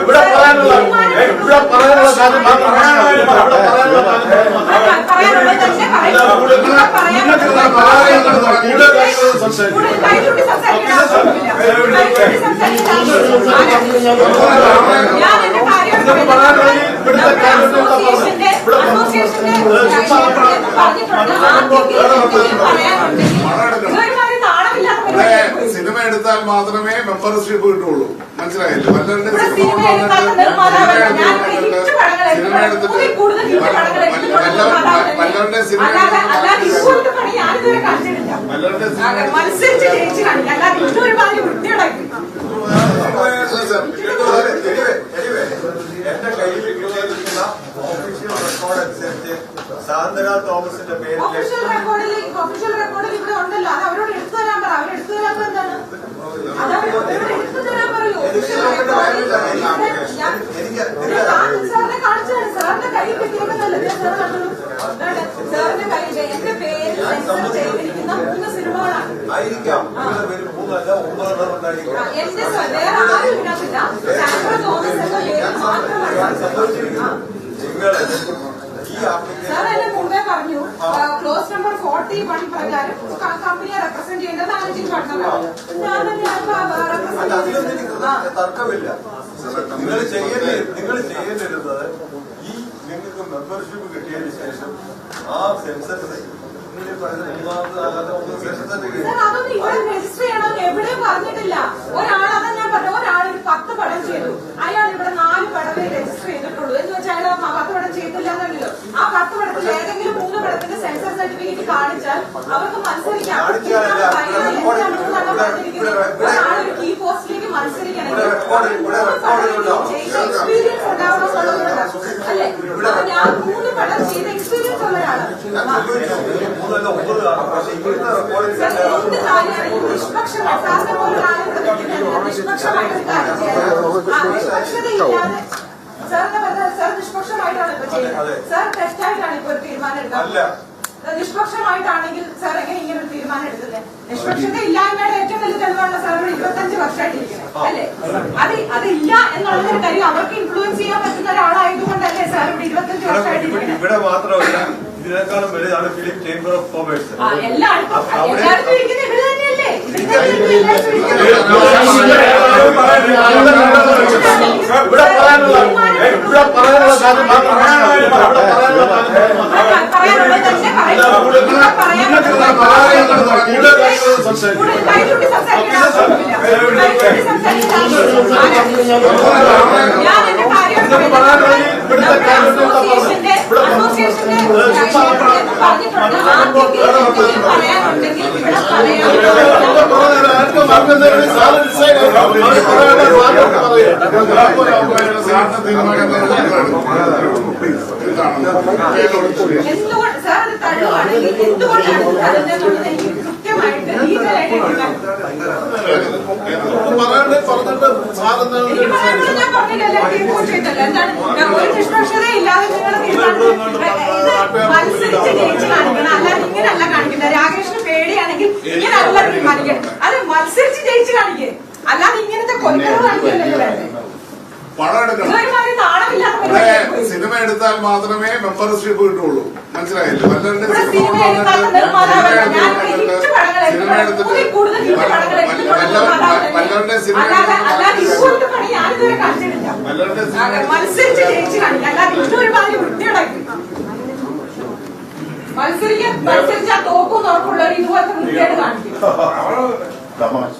ഇവിടെ പറയാനുള്ള ഇവിടെ പറയാനുള്ള കാര്യം മാത്രം ഇവിടെ പറയാനുള്ള കാര്യം മാത്രമേ മെമ്പർഷിപ്പ് കിട്ടുള്ളൂ. മനസ്സിലായില്ലേ? വല്ലവരുടെ സിനിമ വല്ലവരുടെ സിനിമ വല്ലവരുടെ എന്റെ കയ്യിൽ കിട്ടിയിരിക്കുന്ന റെക്കോർഡ് അനുസരിച്ച് സാന്ത്വന തോമസിന്റെ പേരിൽ ഒഫീഷ്യൽ റെക്കോർഡിൽ ഒഫീഷ്യൽ റെക്കോർഡിൽ ഇവിടെ ഉണ്ടല്ലോ. അത് അവരോട് എടുത്തു തരാൻ പറ അവർ എടുത്തു തരാൻ പറ എന്താണ് അത് അവരോട് എടുത്തു തരാൻ പറയൂ ഒഫീഷ്യൽ റെക്കോർഡിൽ ഞാൻ സാറിനെ കാണിച്ചാണ് സാറിന്റെ കയ്യിൽ കിട്ടിയേക്കുന്നല്ലേ ഞാൻ സാർ കണ്ടു അതാണ് സാറിന്റെ കയ്യിൽ എന്റെ പേര് സെൻസർ ചെയ്തിരിക്കുന്ന മൂന്ന് സിനിമകളാണ് ആയിരിക്കാം നിങ്ങളുടെ പേരിൽ മൂന്നല്ല ഒമ്പതെണ്ണം ആ, ഉണ്ടായിരിക്കാം എന്റെ സ്വ- വേറെ ആരും ഇതിനകത്തില്ല. സാൻഡ്രോ തോമസ് എന്ന പേര് മാത്രമാണ്. സംഭവിച്ചിരിക്കുന്നു നിങ്ങൾ ഈ ആപ്ലിക്കേഷൻ പറഞ്ഞു ക്ലോസ് നമ്പർ ഫോർട്ടി വൺ പ്രകാരം കമ്പനിയെ റെപ്രസെന്റ് ചെയ്യേണ്ടത് അഞ്ചിൽ പഠനമാണ് ഞാൻ തന്നെ തർക്കമില്ല. നിങ്ങൾ ചെയ്യേണ്ടി നിങ്ങൾ ചെയ്യേണ്ടിരുന്നത് ഈ നിങ്ങൾക്ക് മെമ്പർഷിപ്പ് കിട്ടിയതിന് ശേഷം ആ സെൻസസ് അതൊന്നും ഇവിടെ രജിസ്റ്റർ ചെയ്യണമെന്ന് എവിടെയും പറഞ്ഞിട്ടില്ല. ഒരാൾ അതാ ഞാൻ പറഞ്ഞു ഒരാൾ ഒരു പത്ത് പടം ചെയ്തു. അയാൾ ഇവിടെ നാല് പടമേ രജിസ്റ്റർ ചെയ്തിട്ടുള്ളൂ. എന്ന് വെച്ചാൽ അയാൾ പത്ത് പടം ചെയ്തില്ല എന്നല്ലോ ആ പത്ത് പടത്തിൽ ഏതെങ്കിലും മൂന്ന് പടത്തിന്റെ സെൻസർ സർട്ടിഫിക്കറ്റ് കാണിച്ചാൽ അവർക്ക് ഞാൻ മൂന്ന് പടം ചെയ്ത എക്സ്പീരിയൻസ് ഉള്ള മൂന്നല്ല ഒമ്പത് കാണും പക്ഷെ ഇവിടുത്തെ റെക്കോർഡിൽ സാർ, എന്ത് കാര്യമാണെങ്കിലും നിഷ്പക്ഷമായി സാറിനെ പോലെ ഒരാളെ നിഷ്പക്ഷമായിട്ട് കാര്യം സാർ നിഷ്പക്ഷമായിട്ടാണ് ഇപ്പൊ ചെയ്യുന്നത് സാർ തെറ്റായിട്ടാണ് ഇപ്പൊ തീരുമാനം. എടുക്കുന്നത് നിഷ്പക്ഷമായിട്ടാണെങ്കിൽ സാർ എങ്ങനെ ഇങ്ങനെ ഒരു തീരുമാനം എടുക്കുന്നത് നിഷ്പക്ഷത ഇല്ലായ്മയുടെ ഏറ്റവും വലിയ തെളിവാണ് സാർ ഇവിടെ ഇരുപത്തഞ്ച് വർഷമായിട്ടിരിക്കുന്നത് അല്ലേ? അത് അത് ഇല്ല എന്നുള്ളൊരു കാര്യം അവർക്ക് ഇൻഫ്ലുവൻസ് ചെയ്യാൻ പറ്റുന്ന ഒരാളായതുകൊണ്ടല്ലേ സാർ ഇവിടെ ഇരുപത്തഞ്ച് ഇവിടെ- വർഷമായിട്ടിരിക്കുന്നത് ഇവിടെ മാത്രമല്ല ഇതിനേക്കാളും വലുതാണ് ഫിലിം ചേംബർ ഓഫ് കോമേഴ്സ് എല്ലായിടത്തും ഇരിക്കുന്നത് ഇവിടെ തന്നെയല്ലേ? ഇവിടെ പറയാനുള്ള ഇവിടെ പറയാനുള്ള ഇവിടെ പറയാനുള്ള പറഞ്ഞിട്ടുണ്ട്. ആർക്കെങ്കിലും പറയാനുണ്ടെങ്കിൽ ഇവിടെ പറയാനുള്ളത് എന്തുകൊണ്ട് സാർ അത് തള്ളുവാണെങ്കിൽ എന്തുകൊണ്ടാണ് തള്ളുന്നതെന്നുള്ളത് എനിക്ക് കൃത്യമായിട്ട് സാറെന്താണ് ഞാൻ പറഞ്ഞില്ലല്ലോ ചെയ്തല്ലോ എന്താണ് ഒരു നിഷ്പക്ഷത ഇല്ലാതെ നിങ്ങൾ മത്സരിച്ച് ജയിച്ച് കാണിക്കണം അല്ലാതെ ഇങ്ങനെയല്ല കാണിക്കുന്നത് രാകേഷിന് പേടിയാണെങ്കിൽ ഇങ്ങനെയല്ല തീരുമാനിക്കണം അത് മത്സരിച്ച് ജയിച്ച് കാണിക്കേ അല്ലാതെ ഇങ്ങനത്തെ കൊല്ലം കാണിക്കല്ലോ പണം എടുക്കണം. നാണമില്ലാത്ത സിനിമ എടുത്താൽ മാത്രമേ മെമ്പർഷിപ്പ് കിട്ടുള്ളൂ. മനസ്സിലായില്ലേ? വല്ലവരുടെ സിനിമ എടുത്തിട്ട്. വല്ലവരുടെ സിനിമ വല്ലവരുടെ മത്സരിക്കാൻ മത്സരിച്ചാൽ തോക്കും തുറക്കുള്ളവർ ഇതുപോലത്തെ കാണിക്കും. തമാശ.